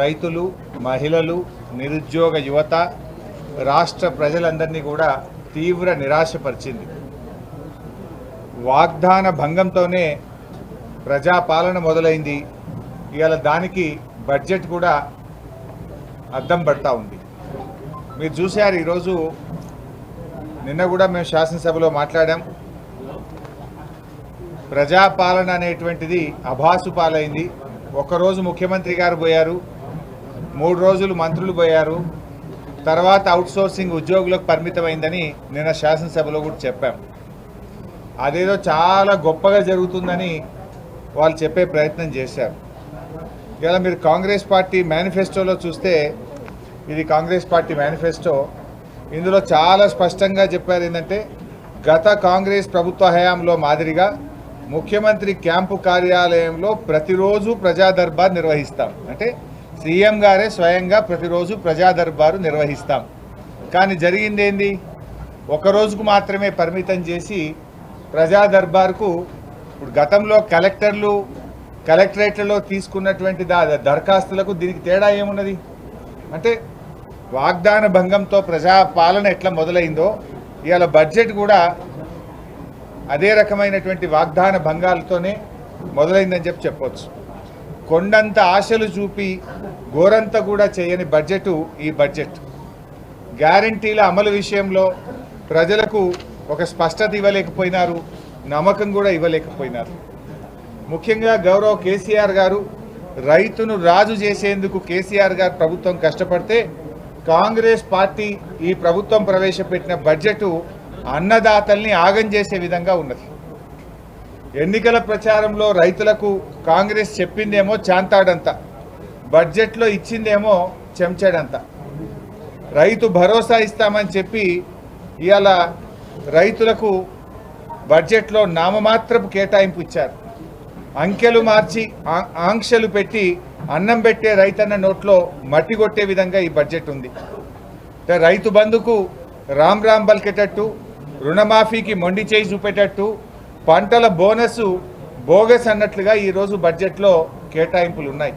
రైతులు మహిళలు నిరుద్యోగ యువత రాష్ట్ర ప్రజలందరినీ కూడా తీవ్ర నిరాశపరిచింది. వాగ్దాన భంగంతోనే ప్రజాపాలన మొదలైంది. ఇవాళ దానికి బడ్జెట్ కూడా అద్దం పడతా ఉంది. మీరు చూశారు ఈరోజు నిన్న కూడా మేము శాసనసభలో మాట్లాడాం. ప్రజాపాలన అనేటువంటిది అభాసు పాలైంది ఒకరోజు ముఖ్యమంత్రి గారు పోయారు. మూడు రోజులు మంత్రులు పోయారు. తర్వాత అవుట్సోర్సింగ్ ఉద్యోగులకు పరిమితమైందని నిన్న శాసనసభలో కూడా చెప్పాం. అదేదో చాలా గొప్పగా జరుగుతుందని వాళ్ళు చెప్పే ప్రయత్నం చేశారు. ఇలా మీరు కాంగ్రెస్ పార్టీ మేనిఫెస్టోలో చూస్తే ఇది కాంగ్రెస్ పార్టీ మేనిఫెస్టో. ఇందులో చాలా స్పష్టంగా చెప్పారు ఏంటంటే గత కాంగ్రెస్ ప్రభుత్వ హయాంలో మాదిరిగా ముఖ్యమంత్రి క్యాంపు కార్యాలయంలో ప్రతిరోజు ప్రజా దర్బార్ నిర్వహిస్తాం. అంటే సీఎం గారే స్వయంగా ప్రతిరోజు ప్రజా దర్బారు నిర్వహిస్తాం. కానీ జరిగింది ఏంది? ఒక రోజుకు మాత్రమే పరిమితం చేసి ప్రజా దర్బార్కు ఇప్పుడు గతంలో కలెక్టర్లు కలెక్టరేట్లలో తీసుకున్నటువంటి దా దరఖాస్తులకు దీనికి తేడా ఏమున్నది? అంటే వాగ్దాన భంగంతో ప్రజా పాలన ఎట్లా మొదలైందో ఇవాళ బడ్జెట్ కూడా అదే రకమైనటువంటి వాగ్దాన భంగాలతోనే మొదలైందని చెప్పి చెప్పొచ్చు. కొండంత ఆశలు చూపి గోరంత కూడా చేయని బడ్జెట్ ఈ బడ్జెట్. గ్యారంటీల అమలు విషయంలో ప్రజలకు ఒక స్పష్టత ఇవ్వలేకపోయినారు నమ్మకం కూడా ఇవ్వలేకపోయినారు. ముఖ్యంగా గౌరవ కేసీఆర్ గారు రైతును రాజు చేసేందుకు కేసీఆర్ గారు ప్రభుత్వం కష్టపడితే కాంగ్రెస్ పార్టీ ఈ ప్రభుత్వం ప్రవేశపెట్టిన బడ్జెట్ అన్నదాతల్ని ఆగం చేసే విధంగా ఉన్నది. ఎన్నికల ప్రచారంలో రైతులకు కాంగ్రెస్ చెప్పిందేమో చాంతాడంత. బడ్జెట్లో ఇచ్చిందేమో చెంచాడంత. రైతు భరోసా ఇస్తామని చెప్పి ఇవాళ రైతులకు బడ్జెట్లో నామమాత్రపు కేటాయింపు ఇచ్చారు. అంకెలు మార్చి ఆంక్షలు పెట్టి అన్నం పెట్టే రైతన్న నోట్లో మట్టి కొట్టే విధంగా ఈ బడ్జెట్ ఉంది. అంటే రైతు బంధుకు రామ్ రామ్ బలికేటట్టు రుణమాఫీకి మొండి చేయి చూపేటట్టు పంటల బోనస్ బోగస్ అన్నట్లుగా ఈరోజు బడ్జెట్లో కేటాయింపులు ఉన్నాయి